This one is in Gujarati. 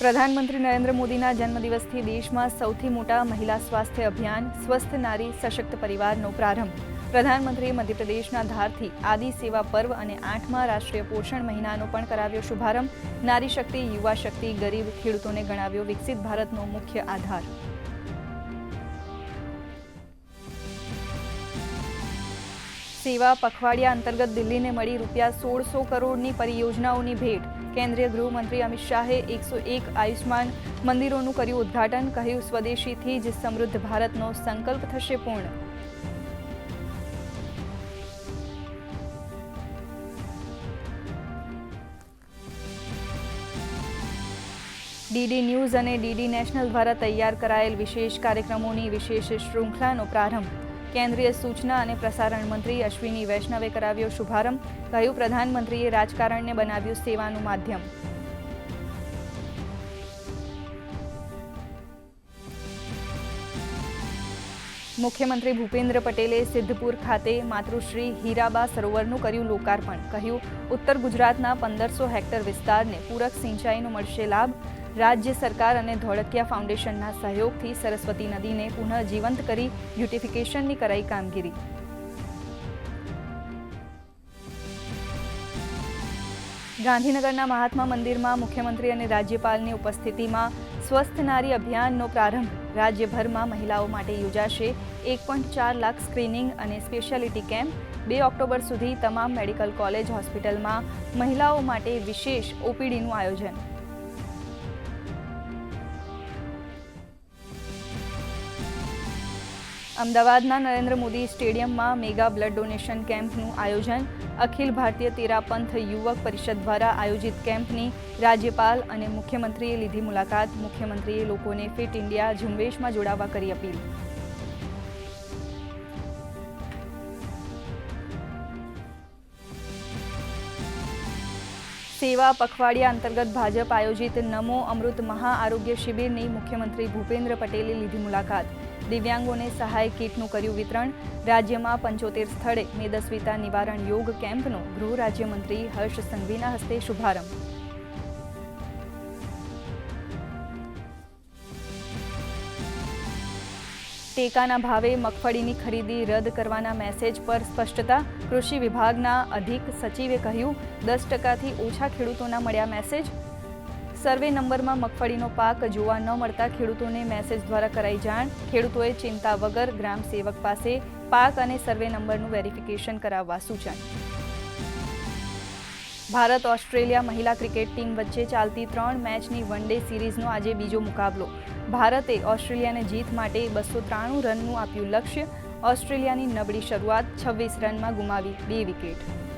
પ્રધાનમંત્રી નરેન્દ્ર મોદીના જન્મદિવસથી દેશમાં સૌથી મોટા મહિલા સ્વાસ્થ્ય અભિયાન, સ્વસ્થ નારી, સશક્ત પરિવારનો પ્રારંભ. પ્રધાનમંત્રીએ મધ્યપ્રદેશના ધારથી આદિ સેવા પર્વ અને આઠમા રાષ્ટ્રીય પોષણ મહિનાનો પણ કરાવ્યો શુભારંભ. નારી શક્તિ, યુવા શક્તિ, ગરીબ ખેડૂતોને ગણાવ્યો વિકસિત ભારતનો મુખ્ય આધાર. સેવા પખવાડિયા અંતર્ગત દિલ્હીને મળી રૂપિયા સોળસો કરોડની પરિયોજનાઓની ભેટ. કેન્દ્રીય ગૃહમંત્રી અમિત શાહે એકસો એક આયુષ્માન મંદિરોનું કર્યું ઉદ્ઘાટન, કહ્યું સ્વદેશીથી જ સમૃદ્ધ ભારતનો સંકલ્પ થશે પૂર્ણ. ડીડી ન્યૂઝ અને ડીડી નેશનલ દ્વારા તૈયાર કરાયેલ વિશેષ કાર્યક્રમોની વિશેષ શૃંખલાનો પ્રારંભ. કેન્દ્રીય સૂચના અને પ્રસારણ મંત્રી અશ્વિની વૈષ્ણવે કરાવ્યો શુભારંભ. કહ્યું, પ્રધાનમંત્રીએ રાજકારણને બનાવ્યું સેવાનું માધ્યમ. મુખ્યમંત્રી ભૂપેન્દ્ર પટેલે સિદ્ધપુર ખાતે માતૃશ્રી હીરાબા સરોવરનું કર્યું લોકાર્પણ. કહ્યું, ઉત્તર ગુજરાતના પંદરસો હેક્ટર વિસ્તારને પૂરક સિંચાઈનો મળશે લાભ. રાજ્ય સરકાર અને ધોળકિયા ફાઉન્ડેશનના સહયોગથી સરસ્વતી નદીને પુનઃ જીવંત કરી બ્યુટિફિકેશનની કરાઈ કામગીરી. ગાંધીનગરના મહાત્મા મંદિરમાં મુખ્યમંત્રી અને રાજ્યપાલની ઉપસ્થિતિમાં સ્વસ્થ નારી અભિયાનનો પ્રારંભ રાજ્યભરમાં મહિલાઓ માટે યોજાશે. એક પોઈન્ટ ચાર લાખ સ્ક્રીનિંગ અને સ્પેશિયાલિટી કેમ્પ બે ઓક્ટોબર સુધી તમામ મેડિકલ કોલેજ હોસ્પિટલમાં મહિલાઓ માટે વિશેષ ઓપીડીનું આયોજન. અમદાવાદના નરેન્દ્ર મોદી સ્ટેડિયમમાં મેગા બ્લડ ડોનેશન કેમ્પનું આયોજન. અખિલ ભારતીય તેરાપંથ યુવક પરિષદ દ્વારા આયોજિત કેમ્પની રાજ્યપાલ અને મુખ્યમંત્રીએ લીધી મુલાકાત. મુખ્યમંત્રીએ લોકોને ફિટ ઇન્ડિયા ઝુંબેશમાં જોડાવા કરી અપીલ. સેવા પખવાડિયા અંતર્ગત ભાજપ આયોજિત નમો અમૃત મહાઆરોગ્ય શિબિરની મુખ્યમંત્રી ભૂપેન્દ્ર પટેલે લીધી મુલાકાત. દિવ્યાંગોને સહાય કીટનું કર્યું વિતરણ. રાજ્યમાં પંચોતેર સ્થળે મેદસ્વીતા નિવારણ યોગ કેમ્પનો ગૃહ રાજ્યમંત્રી હર્ષ સંઘવીના હસ્તે શુભારંભ. ટેકાના ભાવે મગફળીની ખરીદી રદ કરવાના મેસેજ પર સ્પષ્ટતા. કૃષિ વિભાગના અધિક સચિવે કહ્યું, દસ ટકાથી ઓછા ખેડૂતોના મળ્યા મેસેજ. સર્વે નંબરમાં મગફળીનો પાક જોવા ન મળતા ખેડૂતોને મેસેજ દ્વારા કરાઈ જાણ. ખેડૂતોએ ચિંતા વગર ગ્રામ સેવક પાસે પાક અને સર્વે નંબરનું વેરિફિકેશન કરાવવા સૂચન. ભારત ઓસ્ટ્રેલિયા મહિલા ક્રિકેટ ટીમ વચ્ચે ચાલતી ત્રણ મેચની વન ડે સિરીઝનો આજે બીજો મુકાબલો. ભારતે ઓસ્ટ્રેલિયાને જીત માટે બસો ત્રાણું રનનું આપ્યું લક્ષ્ય. ઓસ્ટ્રેલિયાની નબળી શરૂઆત છવ્વીસ રનમાં ગુમાવી બે વિકેટ.